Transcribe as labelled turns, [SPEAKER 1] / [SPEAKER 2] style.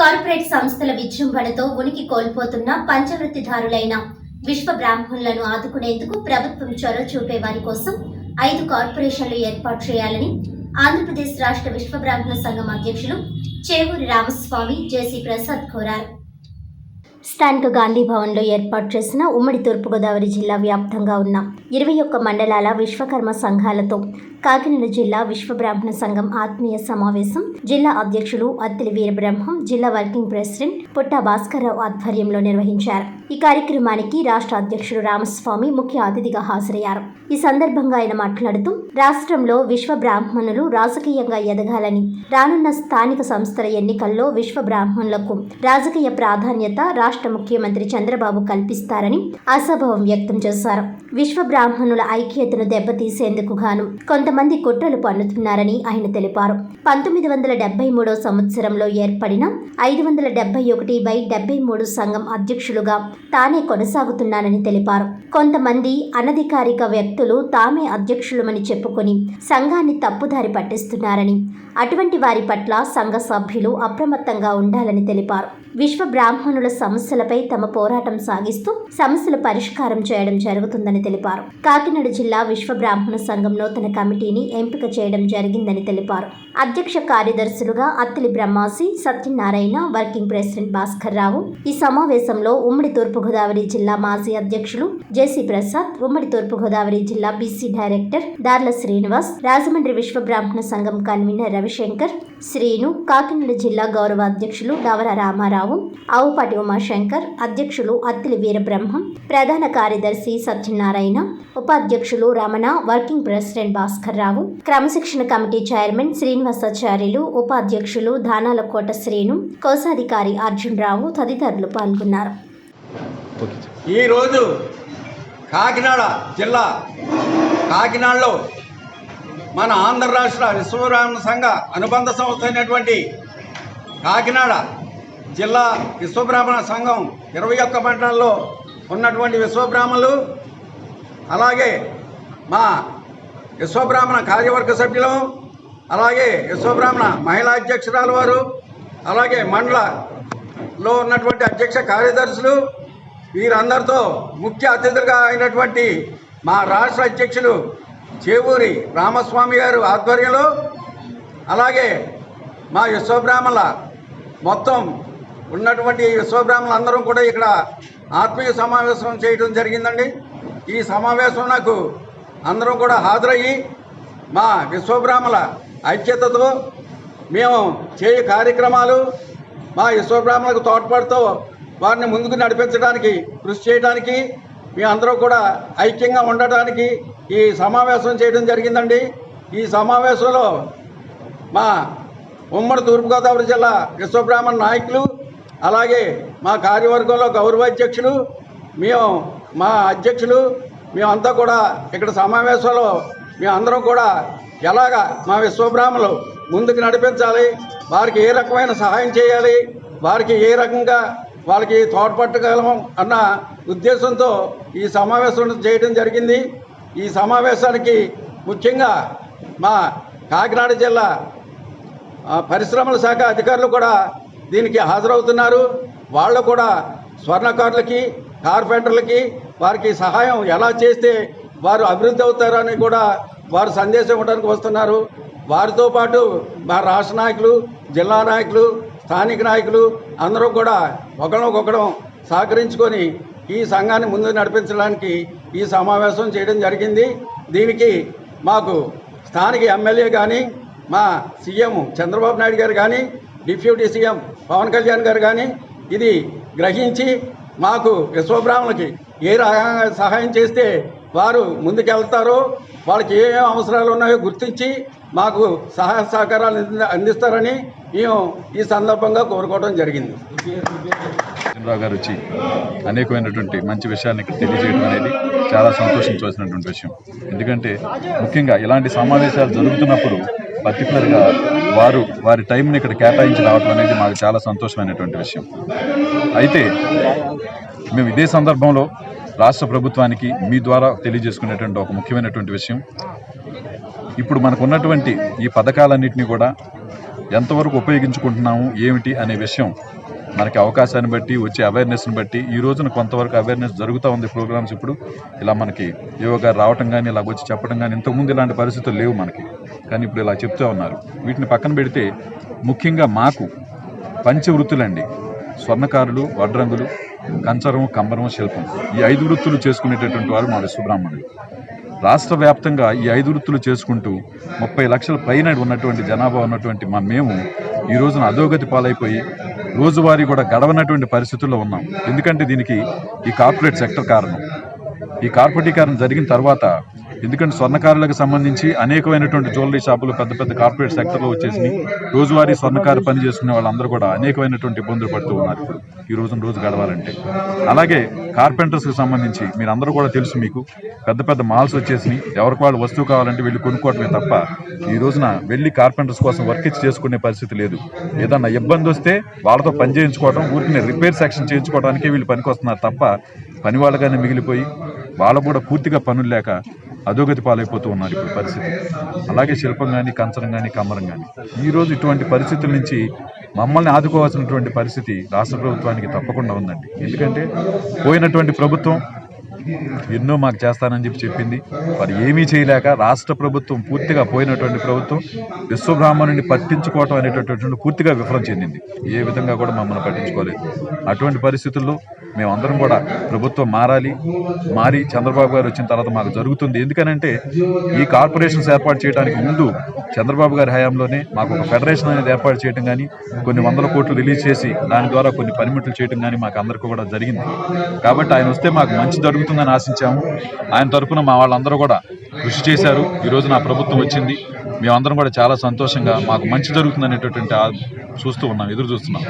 [SPEAKER 1] Corporate సంస్థల విజృంభణతో ఉనికి కోల్పోతున్న పంచవృత్తిదారులైన విశ్వ బ్రాహ్మణులను ఆదుకునేందుకు ప్రభుత్వం చొరవ చూపే వారి కోసం ఐదు కార్పొరేషన్లు ఏర్పాటు చేయాలని ఆంధ్రప్రదేశ్ రాష్ట్ర విశ్వ బ్రాహ్మణ సంఘం అధ్యక్షులు చేవూరి రామస్వామి జేసీ ప్రసాద్ కోరారు. స్థానిక గాంధీ భవన్లో ఏర్పాటు చేసిన ఉమ్మడి తూర్పుగోదావరి జిల్లా వ్యాప్తంగా ఉన్న ఇరవై ఒక్క మండలాల విశ్వకర్మ సంఘాలతో కాకినాడ జిల్లా విశ్వబ్రాహ్మణ సంఘం ఆత్మీయ సమావేశం. జిల్లా అధ్యక్షులు అత్తిలి వీరబ్రహ్మం జిల్లా వర్కింగ్ ప్రెసిడెంట్ పుట్ట భాస్కర్రావు ఆధ్వర్యంలో నిర్వహించారు. ఈ కార్యక్రమానికి రాష్ట్ర అధ్యక్షుడు రామస్వామి ముఖ్య అతిథిగా హాజరయ్యారు. ఈ సందర్భంగా ఆయన మాట్లాడుతూ రాష్ట్రంలో విశ్వబ్రాహ్మణులు రాజకీయంగా ఎదగాలని రానున్న స్థానిక సంస్థల ఎన్నికల్లో విశ్వబ్రాహ్మణులకు రాజకీయ ప్రాధాన్యత రాష్ట్ర ముఖ్యమంత్రి చంద్రబాబు కల్పిస్తారని అసభావం వ్యక్తం చేశారు. విశ్వబ్రాహ్మణుల ఐక్యతను దెబ్బతీసేందుకు గాను కొంతమంది కుట్రలు పన్నుతున్నారని ఆయన తెలిపారు. పంతొమ్మిది వందల డెబ్బై మూడో సంవత్సరంలో ఏర్పడిన ఐదు వందల డెబ్బై ఒకటి బై డెబ్బై మూడు సంఘం అధ్యక్షులుగా తానే కొనసాగుతున్నానని తెలిపారు. కొంతమంది అనధికారిక వ్యక్తులు తామే అధ్యక్షులమని చెప్పుకొని సంఘాన్ని తప్పుదారి పట్టిస్తున్నారని అటువంటి వారి పట్ల సంఘ సభ్యులు అప్రమత్తంగా ఉండాలని తెలిపారు. విశ్వ బ్రాహ్మణుల సమస్యలపై తమ పోరాటం సాగిస్తూ సమస్యల పరిష్కారం చేయడం జరుగుతుందని తెలిపారు. కాకినాడ జిల్లా విశ్వ బ్రాహ్మణ సంఘం నూతన కమిటీని ఎంపిక చేయడం జరిగిందని తెలిపారు. అధ్యక్ష కార్యదర్శులుగా అత్తిలి బ్రహ్మాసి సత్యనారాయణ వర్కింగ్ ప్రెసిడెంట్ భాస్కర్ రావు. ఈ సమావేశంలో ఉమ్మడి తూర్పుగోదావరి జిల్లా మాజీ అధ్యక్షులు జేసీ ప్రసాద్ ఉమ్మడి తూర్పుగోదావరి జిల్లా బీసీ డైరెక్టర్ దార్ల శ్రీనివాస్ రాజమండ్రి విశ్వ బ్రాహ్మణ సంఘం కన్వీనర్ రవిశంకర్ శ్రీను కాకినాడ జిల్లా గౌరవ అధ్యక్షులు డవర రామారావు. ఆవుపాటి ఉమాశంకర్ అధ్యక్షులు అత్తిలి వీరబ్రహ్మం ప్రధాన కార్యదర్శి సత్యనారాయణ ఉపాధ్యక్షులు రమణ వర్కింగ్ ప్రెసిడెంట్ భాస్కర్ రావు క్రమశిక్షణ కమిటీ చైర్మన్ శ్రీనివాసాచార్యులు ఉపాధ్యక్షులు దానాల కోట శ్రీను కోశాధికారి అర్జున్ రావు తదితరులు పాల్గొన్నారు.
[SPEAKER 2] ఈరోజు కాకినాడ జిల్లా కాకినాడలో మన ఆంధ్ర రాష్ట్ర విశ్వబ్రాహ్మణ సంఘ అనుబంధ సంస్థ అయినటువంటి కాకినాడ జిల్లా విశ్వబ్రాహ్మణ సంఘం ఇరవై ఒక్క మండలంలో ఉన్నటువంటి విశ్వబ్రాహ్మణులు అలాగే మా విశ్వబ్రాహ్మణ కార్యవర్గ సభ్యులు అలాగే విశ్వబ్రాహ్మణ మహిళా అధ్యక్షురాలు వారు అలాగే మండలలో ఉన్నటువంటి అధ్యక్ష కార్యదర్శులు వీరందరితో ముఖ్య అతిథులుగా అయినటువంటి మా రాష్ట్ర అధ్యక్షులు చేవూరి రామస్వామి గారు ఆధ్వర్యంలో అలాగే మా విశ్వబ్రాహ్మణుల మొత్తం ఉన్నటువంటి విశ్వబ్రాహ్మణులు అందరం కూడా ఇక్కడ ఆత్మీయ సమావేశం చేయడం జరిగిందండి. ఈ సమావేశం నాకు అందరం కూడా హాజరయ్యి మా విశ్వబ్రాహ్మల ఐక్యతతో మేము చేయే కార్యక్రమాలు మా విశ్వబ్రాహ్మణులకు తోడ్పాటుతో వారిని ముందుకు నడిపించడానికి కృషి చేయడానికి మీ అందరూ కూడా ఐక్యంగా ఉండటానికి ఈ సమావేశం చేయడం జరిగిందండి. ఈ సమావేశంలో మా ఉమ్మడి తూర్పుగోదావరి జిల్లా విశ్వబ్రాహ్మణ నాయకులు అలాగే మా కార్యవర్గంలో గౌరవ అధ్యక్షులు మేము మా అధ్యక్షులు మేమంతా కూడా ఇక్కడ సమావేశంలో మేమందరం కూడా ఎలాగా మా విశ్వబ్రాహ్మలు ముందుకు నడిపించాలి వారికి ఏ రకమైన సహాయం చేయాలి వారికి ఏ రకంగా వాళ్ళకి తోడ్పట్టగలము అన్న ఉద్దేశంతో ఈ సమావేశం చేయడం జరిగింది. ఈ సమావేశానికి ముఖ్యంగా మా కాకినాడ జిల్లా పరిశ్రమల శాఖ అధికారులు కూడా దీనికి హాజరవుతున్నారు. వాళ్ళు కూడా స్వర్ణకారులకి కార్పెంటర్లకి వారికి సహాయం ఎలా చేస్తే వారు అభివృద్ధి అవుతారని కూడా వారు సందేశం ఇవ్వడానికి వస్తున్నారు. వారితో పాటు మా రాష్ట్ర నాయకులు జిల్లా నాయకులు స్థానిక నాయకులు అందరూ కూడా ఒకరినొకరం సహకరించుకొని ఈ సంఘాన్ని ముందు నడిపించడానికి ఈ సమావేశం చేయడం జరిగింది. దీనికి మాకు స్థానిక ఎమ్మెల్యే కానీ మా సీఎం చంద్రబాబు నాయుడు గారు కానీ డిప్యూటీ సీఎం పవన్ కళ్యాణ్ గారు కానీ ఇది గ్రహించి మాకు విశ్వబ్రాహ్మణులకి ఏ రకంగా సహాయం చేస్తే వారు ముందుకెళ్తారో వాళ్ళకి ఏ ఏ అవసరాలు ఉన్నాయో గుర్తించి మాకు సహాయ సహకారాలు అందిస్తారని మేము ఈ సందర్భంగా కోరుకోవడం జరిగింది.
[SPEAKER 3] రావు గారు వచ్చి అనేకమైనటువంటి మంచి విషయాన్ని ఇక్కడ తెలియజేయడం అనేది చాలా సంతోషించవలసినటువంటి విషయం. ఎందుకంటే ముఖ్యంగా ఇలాంటి సమావేశాలు జరుగుతున్నప్పుడు పర్టికులర్గా వారు వారి టైంని ఇక్కడ కేటాయించి రావడం అనేది మాకు చాలా సంతోషమైనటువంటి విషయం. అయితే మేము ఇదే సందర్భంలో రాష్ట్ర ప్రభుత్వానికి మీ ద్వారా తెలియజేసుకునేటువంటి ఒక ముఖ్యమైనటువంటి విషయం. ఇప్పుడు మనకు ఉన్నటువంటి ఈ పథకాలన్నింటినీ కూడా ఎంతవరకు ఉపయోగించుకుంటున్నాము ఏమిటి అనే విషయం మనకి అవకాశాన్ని బట్టి వచ్చే అవేర్నెస్ని బట్టి ఈ రోజున కొంతవరకు అవేర్నెస్ జరుగుతూ ఉంది ప్రోగ్రామ్స్ ఇప్పుడు. ఇలా మనకి యోగా రావటం కానీ ఇలా వచ్చి చెప్పడం కానీ ఇంతకుముందు ఇలాంటి పరిస్థితులు లేవు మనకి. కానీ ఇప్పుడు ఇలా చెప్తూ ఉన్నారు. వీటిని పక్కన పెడితే ముఖ్యంగా మాకు పంచవృత్తులండి. స్వర్ణకారులు వడ్రంగులు కంచరం కంబరం శిల్పం. ఈ ఐదు వృత్తులు చేసుకునేటటువంటి వారు మా విశ్వబ్రాహ్మణులు రాష్ట్ర వ్యాప్తంగా ఈ ఐదు వృత్తులు చేసుకుంటూ ముప్పై లక్షల పైన ఉన్నటువంటి జనాభా ఉన్నటువంటి మా మేము ఈ రోజున అధోగతి పాలైపోయి రోజువారీ కూడా గడవనటువంటి పరిస్థితుల్లో ఉన్నాం. ఎందుకంటే దీనికి ఈ కార్పొరేట్ సెక్టర్ కారణం. ఈ కార్పొరేటీకరణ జరిగిన తర్వాత ఎందుకంటే స్వర్ణకారులకు సంబంధించి అనేకమైనటువంటి జ్యువెలరీ షాపులు పెద్ద పెద్ద కార్పొరేట్ సెక్టర్లో వచ్చేసినాయి. రోజువారీ స్వర్ణకారు పని చేసుకునే వాళ్ళందరూ కూడా అనేకమైనటువంటి ఇబ్బందులు పడుతూ ఉన్నారు. ఇప్పుడు ఈ రోజున రోజు గడవాలంటే. అలాగే కార్పెంటర్స్కి సంబంధించి మీరు అందరూ కూడా తెలుసు మీకు పెద్ద పెద్ద మాల్స్ వచ్చేసి ఎవరికి వాళ్ళు వస్తువు కావాలంటే వెళ్ళి కొనుక్కోవటమే తప్ప ఈ రోజున వెళ్ళి కార్పెంటర్స్ కోసం వర్క్ ఇచ్చి చేసుకునే పరిస్థితి లేదు. ఏదన్నా ఇబ్బంది వస్తే వాళ్ళతో పని చేయించుకోవడం ఊరికి రిపేర్ సెక్షన్ చేయించుకోవడానికే వీళ్ళు పనికి వస్తున్నారు తప్ప పని వాళ్ళగానే మిగిలిపోయి వాళ్ళు కూడా పూర్తిగా పనులు లేక అధోగతి పాలైపోతూ ఉన్నారు ఇప్పుడు పరిస్థితి. అలాగే శిల్పం కానీ కంచనం కానీ కమ్మరం కానీ ఈరోజు ఇటువంటి పరిస్థితుల నుంచి మమ్మల్ని ఆదుకోవాల్సినటువంటి పరిస్థితి రాష్ట్ర ప్రభుత్వానికి తప్పకుండా ఉందండి. ఎందుకంటే పోయినటువంటి ప్రభుత్వం ఎన్నో మాకు చేస్తానని చెప్పి చెప్పింది. మరి ఏమీ చేయలేక రాష్ట్ర ప్రభుత్వం పూర్తిగా పోయినటువంటి ప్రభుత్వం విశ్వబ్రాహ్మణుని పట్టించుకోవటం అనేటటువంటి పూర్తిగా విఫలం చెందింది. ఏ విధంగా కూడా మమ్మల్ని పట్టించుకోలేదు. అటువంటి పరిస్థితుల్లో మేమందరం కూడా ప్రభుత్వం మారాలి. మారి చంద్రబాబు గారు వచ్చిన తర్వాత మాకు జరుగుతుంది. ఎందుకనంటే ఈ కార్పొరేషన్స్ ఏర్పాటు చేయడానికి ముందు చంద్రబాబు గారి హయాంలోనే మాకు ఒక ఫెడరేషన్ అనేది ఏర్పాటు చేయడం కానీ కొన్ని వందల కోట్లు రిలీజ్ చేసి దాని ద్వారా కొన్ని పనిముట్లు చేయడం కానీ మాకు అందరికీ కూడా జరిగింది. కాబట్టి ఆయన వస్తే మాకు మంచి జరుగుతుందని ఆశించాము. ఆయన తరఫున మా వాళ్ళందరూ కూడా కృషి చేశారు. ఈ రోజు నా ప్రభుత్వం వచ్చింది. మేమందరం కూడా చాలా సంతోషంగా మాకు మంచి జరుగుతుంది అనేటటువంటి చూస్తూ ఉన్నాం ఎదురు చూస్తున్నాం.